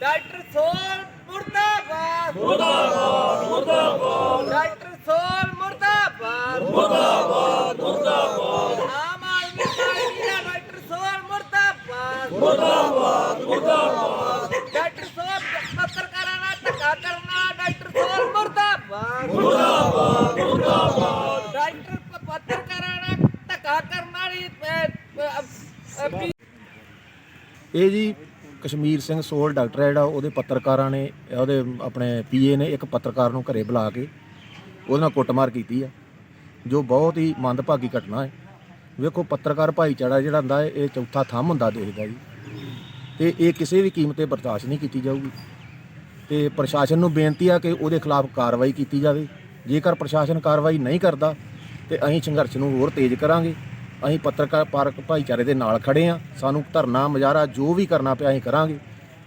Doctor ਸੋਲ ਮੁਰਦਾਬਾਦ। ਮੁਰਦਾਬਾਦ ਮੁਰਦਾਬਾਦ। ਡਾਕਟਰ ਸੋਲ ਮੁਰਦਾਬਾਦ। ਮੁਰਦਾਬਾਦ ਮੁਰਦਾਬਾਦ। ਆਮ ਆਦਮੀ ਪਾਰਟੀ ਦਾ ਡਾਕਟਰ ਸੋਲ ਮੁਰਦਾਬਾਦ। ਮੁਰਦਾਬਾਦ ਮੁਰਦਾਬਾਦ। ਡਾਕਟਰ ਸੋਲ ਪੱਤਰਕਾਰਾਂ ਨਾਲ ਧੱਕਾ ਕਰਨਾ ਡਾਕਟਰ ਸੋਲ ਮੁਰਦਾਬਾਦ। ਮੁਰਦਾਬਾਦ ਮੁਰਦਾਬਾਦ। ਡਾਕਟਰ ਪੱਤਰਕਾਰਾਂ ਨਾਲ ਧੱਕਾ ਕਰਨ ਵਾਲੀ ਇਹ ਜੀ ਕਸ਼ਮੀਰ ਸਿੰਘ ਸੋਲ ਡਾਕਟਰ ਹੈ ਜਿਹੜਾ, ਉਹਦੇ ਪੱਤਰਕਾਰਾਂ ਨੇ, ਉਹਦੇ ਆਪਣੇ ਪੀਏ ਨੇ ਇੱਕ ਪੱਤਰਕਾਰ ਨੂੰ ਘਰੇ ਬੁਲਾ ਕੇ ਉਹਦੇ ਨਾਲ ਕੁੱਟਮਾਰ ਕੀਤੀ ਆ, ਜੋ ਬਹੁਤ ਹੀ ਮੰਦਭਾਗੀ ਘਟਨਾ ਹੈ। ਵੇਖੋ, ਪੱਤਰਕਾਰ ਭਾਈਚਾਰਾ ਜਿਹੜਾ ਹੁੰਦਾ ਹੈ, ਇਹ ਚੌਥਾ ਥੰਮ ਹੁੰਦਾ ਦੇਖਦਾ ਜੀ। ਤੇ ਇਹ ਕਿਸੇ ਵੀ ਕੀਮਤ ਤੇ ਬਰਦਾਸ਼ਤ ਨਹੀਂ ਕੀਤੀ ਜਾਊਗੀ। ਤੇ ਪ੍ਰਸ਼ਾਸਨ ਨੂੰ ਬੇਨਤੀ ਆ ਕਿ ਉਹਦੇ ਖਿਲਾਫ ਕਾਰਵਾਈ ਕੀਤੀ ਜਾਵੇ। ਜੇਕਰ ਪ੍ਰਸ਼ਾਸਨ ਕਾਰਵਾਈ ਨਹੀਂ ਕਰਦਾ, ਤੇ ਅਸੀਂ ਸੰਘਰਸ਼ ਨੂੰ ਹੋਰ ਤੇਜ਼ ਕਰਾਂਗੇ। ਅਸੀਂ ਪੱਤਰਕਾਰ ਪਾਰਕ ਭਾਈਚਾਰੇ ਦੇ ਨਾਲ ਖੜੇ ਆ ਸਾਨੂੰ ਧਰਨਾ, ਮੁਜ਼ਾਹਰਾ ਜੋ ਵੀ ਕਰਨਾ ਪਿਆ ਅਸੀਂ ਕਰਾਂਗੇ।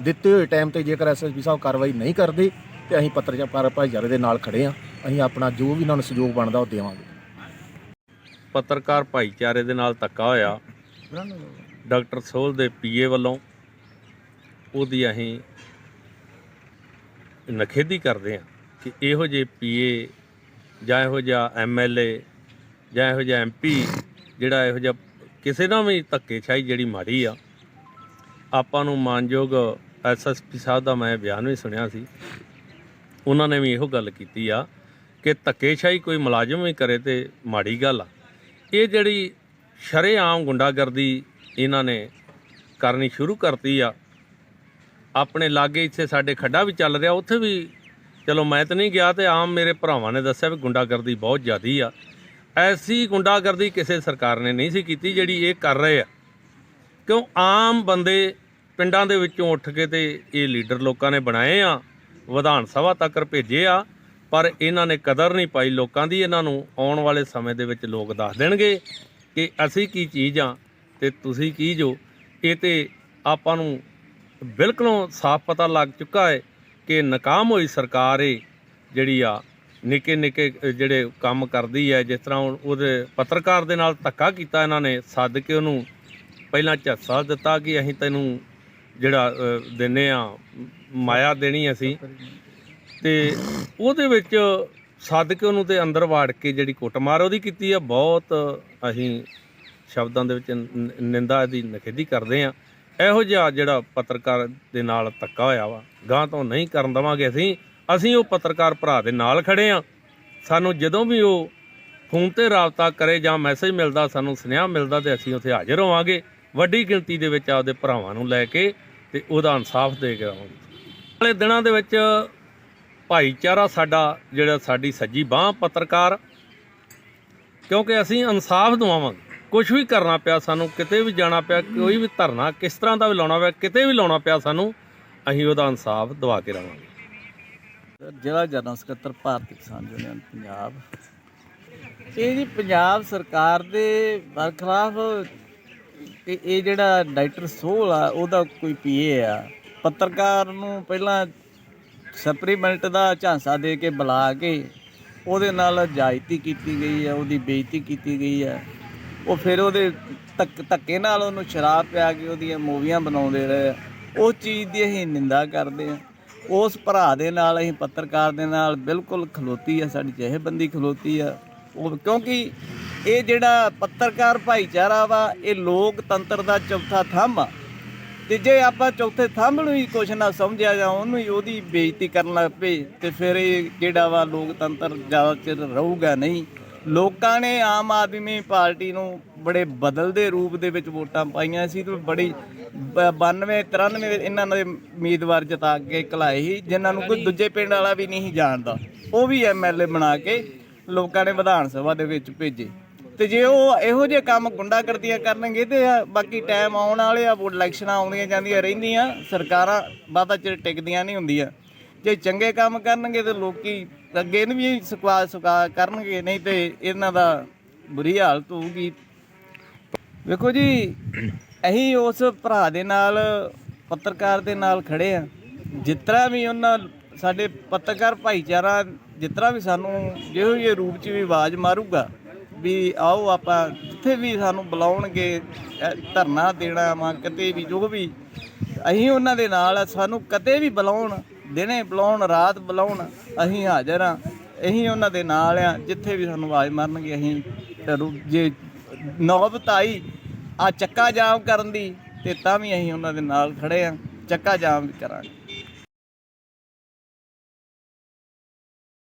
ਦਿੱਤੇ ਹੋਏ ਟਾਈਮ ਤੇ ਜੇਕਰ ਐਸਐਸਪੀ ਸਾਹਿਬ ਕਾਰਵਾਈ ਨਹੀਂ ਕਰਦੇ, ਤੇ ਅਸੀਂ ਪੱਤਰਕਾਰ ਭਾਈਚਾਰੇ ਦੇ ਨਾਲ ਖੜੇ ਆ ਅਸੀਂ ਆਪਣਾ ਜੋ ਵੀ ਇਹਨਾਂ ਨੂੰ ਸਹਿਯੋਗ ਬਣਦਾ ਉਹ ਦੇਵਾਂਗੇ। ਪੱਤਰਕਾਰ ਭਾਈਚਾਰੇ ਦੇ ਨਾਲ ਧੱਕਾ ਹੋਇਆ। ਡਾਕਟਰ ਸੋਲ ਦੇ ਪੀਏ ਵੱਲੋਂ ਉਹਦੀ ਅਸੀਂ ਨਖੇਦੀ ਕਰਦੇ ਹਾਂ ਕਿ ਇਹੋ ਜਿਹੇ ਪੀਏ ਜਾਂ ਇਹੋ ਜਿਹਾ ਐਮਐਲਏ ਜਾਂ ਇਹੋ ਜਿਹਾ ਐਮਪੀ ਜਿਹੜਾ ਇਹੋ ਜਿਹਾ ਕਿਸੇ ਨਾਲ ਵੀ ਧੱਕੇਸ਼ਾਹੀ ਜਿਹੜੀ ਮਾੜੀ ਆ, ਆਪਾਂ ਨੂੰ ਮਾਨਯੋਗ ਐਸਐਸਪੀ ਸਾਹਿਬ ਦਾ ਮੈਂ ਬਿਆਨ ਵੀ ਸੁਣਿਆ ਸੀ। ਉਹਨਾਂ ਨੇ ਵੀ ਇਹੋ ਗੱਲ ਕੀਤੀ ਆ ਕਿ ਧੱਕੇਸ਼ਾਹੀ ਕੋਈ ਮੁਲਾਜ਼ਮ ਵੀ ਕਰੇ ਤੇ ਮਾੜੀ ਗੱਲ ਆ। ਇਹ ਜਿਹੜੀ ਸ਼ਰੇਆਮ ਗੁੰਡਾਗਰਦੀ ਇਹਨਾਂ ਨੇ ਕਰਨੀ ਸ਼ੁਰੂ ਕਰਤੀ ਆ, ਆਪਣੇ ਲਾਗੇ ਇੱਥੇ ਸਾਡੇ ਖੱਡਾ ਵੀ ਚੱਲ ਰਿਹਾ, ਉੱਥੇ ਵੀ ਚਲੋ ਮੈਂ ਤਾਂ ਨਹੀਂ ਗਿਆ ਤੇ ਆਮ ਮੇਰੇ ਭਰਾਵਾਂ ਨੇ ਦੱਸਿਆ ਵੀ ਗੁੰਡਾਗਰਦੀ ਬਹੁਤ ਜ਼ਿਆਦੀ ਆ। ਐਸੀ ਗੁੰਡਾਗਰਦੀ ਕਿਸੇ ਸਰਕਾਰ ਨੇ ਨਹੀਂ ਸੀ ਕੀਤੀ ਜਿਹੜੀ ਇਹ ਕਰ ਰਹੇ ਆ। ਕਿਉਂ? ਆਮ ਬੰਦੇ ਪਿੰਡਾਂ ਦੇ ਵਿੱਚੋਂ ਉੱਠ ਕੇ ਤੇ ਇਹ ਲੀਡਰ ਲੋਕਾਂ ਨੇ ਬਣਾਏ ਆ, ਵਿਧਾਨ ਸਭਾ ਤੱਕ ਭੇਜੇ ਆ, ਪਰ ਇਹਨਾਂ ਨੇ ਕਦਰ ਨਹੀਂ ਪਾਈ ਲੋਕਾਂ ਦੀ, ਇਹਨਾਂ ਨੂੰ ਆਉਣ ਵਾਲੇ ਸਮੇਂ ਦੇ ਵਿੱਚ ਲੋਕ ਦੱਸ ਦੇਣਗੇ ਕਿ ਅਸੀਂ ਕੀ ਚੀਜ਼ ਆ ਤੇ ਤੁਸੀਂ ਕੀ ਜੋ। ਇਹ ਤੇ ਆਪਾਂ ਨੂੰ ਬਿਲਕੁਲੋਂ ਸਾਫ਼ ਪਤਾ ਲੱਗ ਚੁੱਕਾ ਹੈ ਕਿ ਨਾਕਾਮ ਹੋਈ ਸਰਕਾਰ ਏ ਜਿਹੜੀ ਆ ਨਿੱਕੇ ਨਿੱਕੇ ਜਿਹੜੇ ਕੰਮ ਕਰਦੀ ਹੈ ਜਿਸ ਤਰ੍ਹਾਂ ਉਹਦੇ ਪੱਤਰਕਾਰ ਦੇ ਨਾਲ ਧੱਕਾ ਕੀਤਾ ਇਹਨਾਂ ਨੇ ਸੱਦ ਕੇ ਉਹਨੂੰ ਪਹਿਲਾਂ ਝੱਸਾ ਦਿੱਤਾ ਕਿ ਅਸੀਂ ਤੈਨੂੰ ਜਿਹੜਾ ਅ, ਦਿੰਨੇ ਆ ਮਾਇਆ ਦੇਣੀ ਅਸੀਂ। ਤੇ ਉਹਦੇ ਵਿੱਚ ਸੱਦ ਕੇ ਉਹਨੂੰ ਤੇ ਅੰਦਰ ਵਾੜ ਕੇ ਜਿਹੜੀ ਕੁੱਟਮਾਰ ਉਹਦੀ ਕੀਤੀ ਆ ਬਹੁਤ ਅਸੀਂ ਸ਼ਬਦਾਂ ਦੇ ਵਿੱਚ ਨਿੰਦਾ ਦੀ ਨਖੇਦੀ ਕਰਦੇ ਆ। ਇਹੋ ਜਿਹਾ ਜਿਹੜਾ ਪੱਤਰਕਾਰ ਦੇ ਨਾਲ ਧੱਕਾ ਹੋਇਆ ਵਾ ਗਾਂ ਤੋਂ ਨਹੀਂ ਕਰਨ ਦਵਾਂਗੇ ਅਸੀਂ। ਅਸੀਂ ਉਹ ਪੱਤਰਕਾਰ ਭਰਾ ਦੇ ਨਾਲ ਖੜੇ ਆ। ਸਾਨੂੰ ਜਦੋਂ ਵੀ ਉਹ ਫੋਨ ਤੇ ਰਾਬਤਾ ਕਰੇ ਜਾਂ ਮੈਸੇਜ ਮਿਲਦਾ, ਸਾਨੂੰ ਸੁਨੇਹਾ ਮਿਲਦਾ ਤੇ ਅਸੀਂ ਉੱਥੇ ਹਾਜ਼ਰ ਹੋਵਾਂਗੇ। ਵੱਡੀ ਗਿਣਤੀ ਦੇ ਵਿੱਚ ਆਪਦੇ ਭਰਾਵਾਂ ਨੂੰ ਲੈ ਕੇ ਤੇ ਉਹਦਾ ਇਨਸਾਫ ਦੇ ਕੇ ਆਵਾਂਗੇ। ਵਾਲੇ ਦਿਨਾਂ ਦੇ ਵਿੱਚ ਭਾਈਚਾਰਾ ਸਾਡਾ ਜਿਹੜਾ ਸਾਡੀ ਸੱਜੀ ਬਾਹ ਪੱਤਰਕਾਰ, ਕਿਉਂਕਿ ਅਸੀਂ ਇਨਸਾਫ ਦਿਵਾਵਾਂਗੇ। ਕੁਝ ਵੀ ਕਰਨਾ ਪਿਆ ਸਾਨੂੰ, ਕਿਤੇ ਵੀ ਜਾਣਾ ਪਿਆ, ਕੋਈ ਵੀ ਧਰਨਾ ਕਿਸ ਤਰ੍ਹਾਂ ਦਾ ਵੀ ਲਾਉਣਾ ਪਿਆ, ਕਿਤੇ ਵੀ ਲਾਉਣਾ ਪਿਆ ਸਾਨੂੰ, ਅਸੀਂ ਉਹਦਾ ਇਨਸਾਫ ਦਵਾ ਕੇ ਰਵਾਂਗੇ। ਜ਼ਿਲ੍ਹਾ ਜਨਰਲ ਸਕੱਤਰ ਭਾਰਤੀ ਕਿਸਾਨ ਯੂਨੀਅਨ, ਪੰਜਾਬ। ਇਹ ਜੀ ਪੰਜਾਬ ਸਰਕਾਰ ਦੇ ਬਰਖਲਾਫ ਇਹ ਜਿਹੜਾ ਡਾਕਟਰ ਸੋਹਲ ਆ, ਉਹਦਾ ਕੋਈ ਪੀਏ ਆ। ਪੱਤਰਕਾਰ ਨੂੰ ਪਹਿਲਾਂ ਸਪਲੀਮੈਂਟ ਦਾ ਝਾਂਸਾ ਦੇ ਕੇ ਬੁਲਾ ਕੇ ਉਹਦੇ ਨਾਲ ਜਾਇਤੀ ਕੀਤੀ ਗਈ ਹੈ ਉਹਦੀ ਬੇਇੱਜ਼ਤੀ ਕੀਤੀ ਗਈ ਹੈ ਉਹ ਫਿਰ ਉਹਦੇ ਧੱਕ ਧੱਕੇ ਨਾਲ ਉਹਨੂੰ ਸ਼ਰਾਬ ਪਿਆ ਕੇ ਉਹਦੀਆਂ ਮੂਵੀਆਂ ਬਣਾਉਂਦੇ ਰਹੇ ਆ। ਉਸ ਚੀਜ਼ ਦੀ ਅਸੀਂ ਨਿੰਦਾ ਕਰਦੇ ਹਾਂ ਉਸ ਭਰਾ ਦੇ ਨਾਲ, ਅਸੀਂ ਪੱਤਰਕਾਰ ਦੇ ਨਾਲ ਬਿਲਕੁਲ ਖਲੋਤੀ ਆ, ਸਾਡੀ ਜਹੇਬੰਦੀ ਖਲੋਤੀ ਆ। ਉਹ ਕਿਉਂਕਿ ਇਹ ਜਿਹੜਾ ਪੱਤਰਕਾਰ ਭਾਈਚਾਰਾ ਵਾ, ਇਹ ਲੋਕਤੰਤਰ ਦਾ ਚੌਥਾ ਥੰਮ ਆ। ਤੇ ਜੇ ਆਪਾਂ ਚੌਥੇ ਥੰਮ ਨੂੰ ਹੀ ਕੁਛ ਨਾ ਸਮਝਿਆ ਜਾਂ ਉਹਨੂੰ ਹੀ ਉਹਦੀ ਬੇਇੱਜ਼ਤੀ ਕਰਨ ਲੱਗ ਪਏ, ਤੇ ਫਿਰ ਇਹ ਜਿਹੜਾ ਵਾ ਲੋਕਤੰਤਰ ਜ਼ਿਆਦਾ ਚਿਰ ਰਹੂਗਾ ਨਹੀਂ। ਲੋਕਾਂ ਨੇ ਆਮ ਆਦਮੀ ਪਾਰਟੀ ਨੂੰ ਬੜੇ ਬਦਲਦੇ ਰੂਪ ਦੇ ਵਿੱਚ ਵੋਟਾਂ ਪਾਈਆਂ ਸੀ ਤੇ ਬੜੀ 92 93 ਇਹਨਾਂ ਦੇ ਉਮੀਦਵਾਰ ਜਿਤਾ ਕੇ ਕਲਾਏ ਸੀ, ਜਿਨ੍ਹਾਂ ਨੂੰ ਕੋਈ ਦੂਜੇ ਪਿੰਡ ਵਾਲਾ ਵੀ ਨਹੀਂ ਸੀ ਜਾਣਦਾ। ਉਹ ਵੀ ਐਮਐਲਏ ਬਣਾ ਕੇ ਲੋਕਾਂ ਨੇ ਵਿਧਾਨ ਸਭਾ ਦੇ ਵਿੱਚ ਭੇਜੇ। ਤੇ ਜੇ ਉਹ ਇਹੋ ਜਿਹੇ ਕੰਮ ਗੁੰਡਾਗਰਦੀਆਂ ਕਰਨਗੇ ਤੇ ਬਾਕੀ ਟਾਈਮ ਆਉਣ ਵਾਲੇ ਆ ਇਲੈਕਸ਼ਨਾਂ ਆਉਂਦੀਆਂ ਜਾਂਦੀਆਂ ਰਹਿੰਦੀਆਂ, ਸਰਕਾਰਾਂ ਬਾਤਾ ਚਿਰ ਟਿਕਦੀਆਂ ਨਹੀਂ ਹੁੰਦੀਆਂ। ਜੇ ਚੰਗੇ ਕੰਮ ਕਰਨਗੇ ਤੇ ਲੋਕੀ ਅੱਗੇ ਨੂੰ ਵੀ ਸੁਕਾ ਸੁਕਾ ਕਰਨਗੇ, ਨਹੀਂ ਤੇ ਇਹਨਾਂ ਦਾ ਬੁਰੀ ਹਾਲਤ ਹੋਊਗੀ। ਵੇਖੋ ਜੀ, ਅਸੀਂ ਉਸ ਭਰਾ ਦੇ ਨਾਲ, ਪੱਤਰਕਾਰ ਦੇ ਨਾਲ ਖੜੇ ਆ ਜਿਸ ਤਰ੍ਹਾਂ ਵੀ ਉਹਨਾਂ ਸਾਡੇ ਪੱਤਰਕਾਰ ਭਾਈਚਾਰਾ, ਜਿਸ ਤਰ੍ਹਾਂ ਵੀ ਸਾਨੂੰ ਜਿਹੋ ਜਿਹੇ ਰੂਪ 'ਚ ਵੀ ਆਵਾਜ਼ ਮਾਰੂਗਾ, ਵੀ ਆਓ ਆਪਾਂ ਜਿੱਥੇ ਵੀ ਸਾਨੂੰ ਬੁਲਾਉਣਗੇ ਧਰਨਾ ਦੇਣਾ ਵਾ, ਕਿਤੇ ਵੀ ਜੋ ਵੀ, ਅਸੀਂ ਉਹਨਾਂ ਦੇ ਨਾਲ ਸਾਨੂੰ ਕਦੇ ਵੀ ਬੁਲਾਉਣ ਦਿਨੇ ਬੁਲਾਉਣ, ਰਾਤ ਬੁਲਾਉਣ, ਅਸੀਂ ਹਾਜ਼ਰ ਆ ਅਸੀਂ ਉਹਨਾਂ ਦੇ ਨਾਲ ਆ, ਜਿੱਥੇ ਵੀ ਸਾਨੂੰ ਆਵਾਜ਼ ਮਾਰਨਗੇ, ਅਸੀਂ ਜੇ ਨੌਬਤ ਆਈ ਆ ਚੱਕਾ ਜਾਮ ਕਰਨ ਦੀ, ਤੇ ਤਾਂ ਵੀ ਅਸੀਂ ਉਹਨਾਂ ਦੇ ਨਾਲ ਖੜੇ ਆ ਚੱਕਾ ਜਾਮ ਵੀ ਕਰਾਂਗੇ।